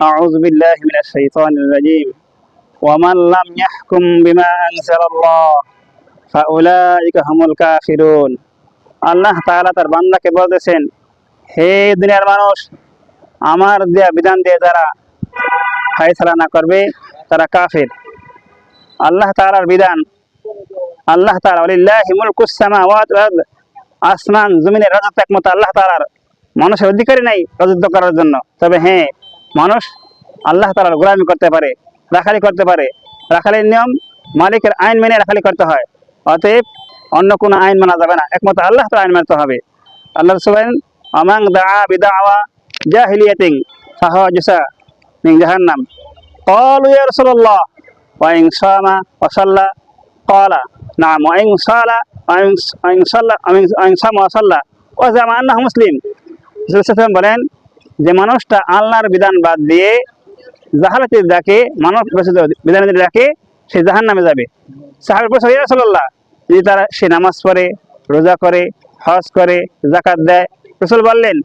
أعوذ بالله من الشيطان الرجيم ومن لم يحكم بما أنزل الله فأولئك هم الكافرون আল্লাহ তাআলা তার বান্দাকে বলতেছেন হে দুনিয়ার মানুষ আমার দেয়া বিধান দিয়ে যারা ফায়সালা না করবে তারা কাফের আল্লাহ তাআলার বিধান আল্লাহ তাআলা ওয়ালিল্লাহি মুলকুস সামাওয়াতি ওয়াল আরদ আসমান জমিনের রাজত্ব একমাত্র আল্লাহ তাআলার মানুষের অধিকারী নাই রাজত্ব করার জন্য তবে হ্যাঁ মানুষ আল্লাহ তাআলার গোলামি করতে পারে রাখালি করতে পারে রাখালির নিয়ম মালিকের আইন মেনে রাখালি করতে হয় অতএব অন্য কোনো আইন মানা যাবে না একমাত্র আল্লাহ তাআলার আইন মানতে হবে আল্লাহ সুবান আমাং দা বিদাওয়া জাহিলিয়াতিন ফাহাজসা মিন জাহান্নাম قالوا يا رسول الله وإن صام وصلى قال نعم وإن صلى وإن وإن صلى وإن صام وصلى وزعم أنه مسلم রাসূল বলেন যে মানুষটা আল্লাহর বিধান বাদ দিয়ে জাহালাতে ডাকে মানব বিধানে ডাকে সে জাহান নামে যাবে। সাহাবের প্রশ্ন ইয়া রাসূলুল্লাহ যদি তারা সে নামাজ পড়ে রোজা করে হজ করে জাকাত দেয় রসুল বললেন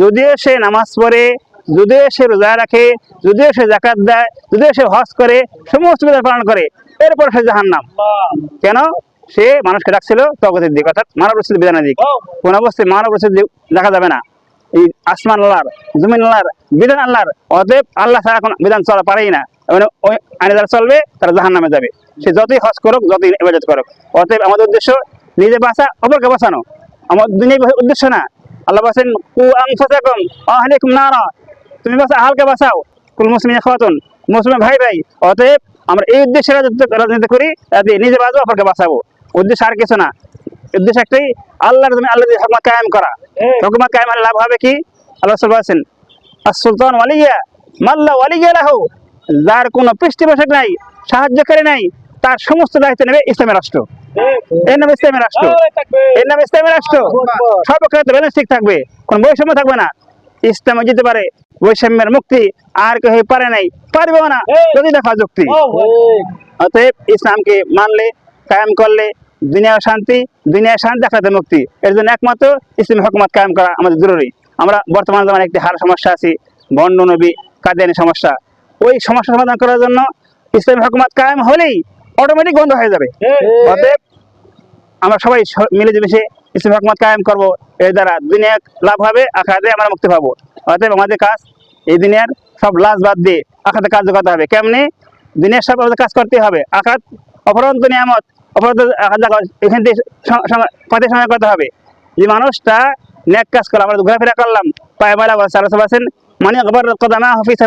যদিও সে নামাজ পড়ে যদিও সে রোজা রাখে যদিও সে জাকাত দেয় যদিও সে হজ করে সমস্ত বিধান পালন করে এরপর সে জাহান নাম কেন? সে মানুষকে ডাকছিল তগতের দিক অর্থাৎ মানব রসিদ বিধানের দিক। কোন অবস্থায় মানব রসিদ দেখা যাবে না। এই আসমান আল্লাহর, জমিন আল্লাহর, বিধান আল্লাহর। অতএব আল্লাহ ছাড়া কোনো বিধান চলা পারেই না। মানে ওই আইনে যারা চলবে, তারা জাহান নামে যাবে। সে যতই হজ করুক, যতই ইবাদত করুক। অতএব আমাদের উদ্দেশ্য নিজে বাঁচা অপরকে বাঁচানো। আমার দুনিয়া উদ্দেশ্য না। আল্লাহ বলছেন, কু আনফুসাকুম, আহলিকুম নারা। তুমি বাঁচা আহালকে বাঁচাও। কুল মুসলিম খাওয়াতুন মুসলিম ভাই ভাই। অতএব আমরা এই উদ্দেশ্যে রাজনীতি করি যাতে নিজে বাঁচবো অপরকে বাঁচাবো। উদ্দেশ্য আর কিছু না। উদ্দেশ্য একটাই আল্লাহর তুমি আল্লাহ হকমত কায়েম করা। হকমত কায়েম হলে লাভ হবে কি? আল্লাহ সাল বলছেন আর সুলতান ওয়ালিয়া মাল্লা ওয়ালিয়া যার কোনো পৃষ্ঠপোষক নাই সাহায্যকারী নাই তার সমস্ত দায়িত্ব নেবে ইসলামের রাষ্ট্র। এর নাম রাষ্ট্র। এর নাম রাষ্ট্র। সর্বক্ষেত্রে ব্যালেন্স ঠিক থাকবে কোন বৈষম্য থাকবে না। ইসলামে যেতে পারে বৈষম্যের মুক্তি আর কেউ পারে নাই পারবেও না যদি দেখা যুক্তি। অতএব ইসলামকে মানলে কায়েম করলে দুনিয়া শান্তি দুনিয়া শান্তি আখড়াতে মুক্তি। এর জন্য একমাত্র ইসলামী হকমত কায়েম করা আমাদের জরুরি। আমরা বর্তমান জামানে একটি হার সমস্যা আছি বন্ড নবী কাদিয়ানি সমস্যা। ওই সমস্যা সমাধান করার জন্য ইসলামী হকমত কায়েম হলেই অটোমেটিক বন্ধ হয়ে যাবে। অতএব আমরা সবাই মিলে মিশে ইসলামী হকমত কায়েম করব। এর দ্বারা দুনিয়া লাভ হবে আখাতে আমরা মুক্তি পাবো। অতএব আমাদের কাজ এই দুনিয়ার সব লাজ বাদ দিয়ে আখাতে কাজ করতে হবে। কেমনি? দুনিয়ার সব আমাদের কাজ করতে হবে। আখাত অপরন্ত নিয়ামত লাগা এখান থেকে পাতে স- সময় করতে হবে। যে মানুষটা নেক কাজ করলাম আমরা ঘোরাফেরা করলাম, পায়ে আলোচনা আছেন মানে একবার কদানা হফিস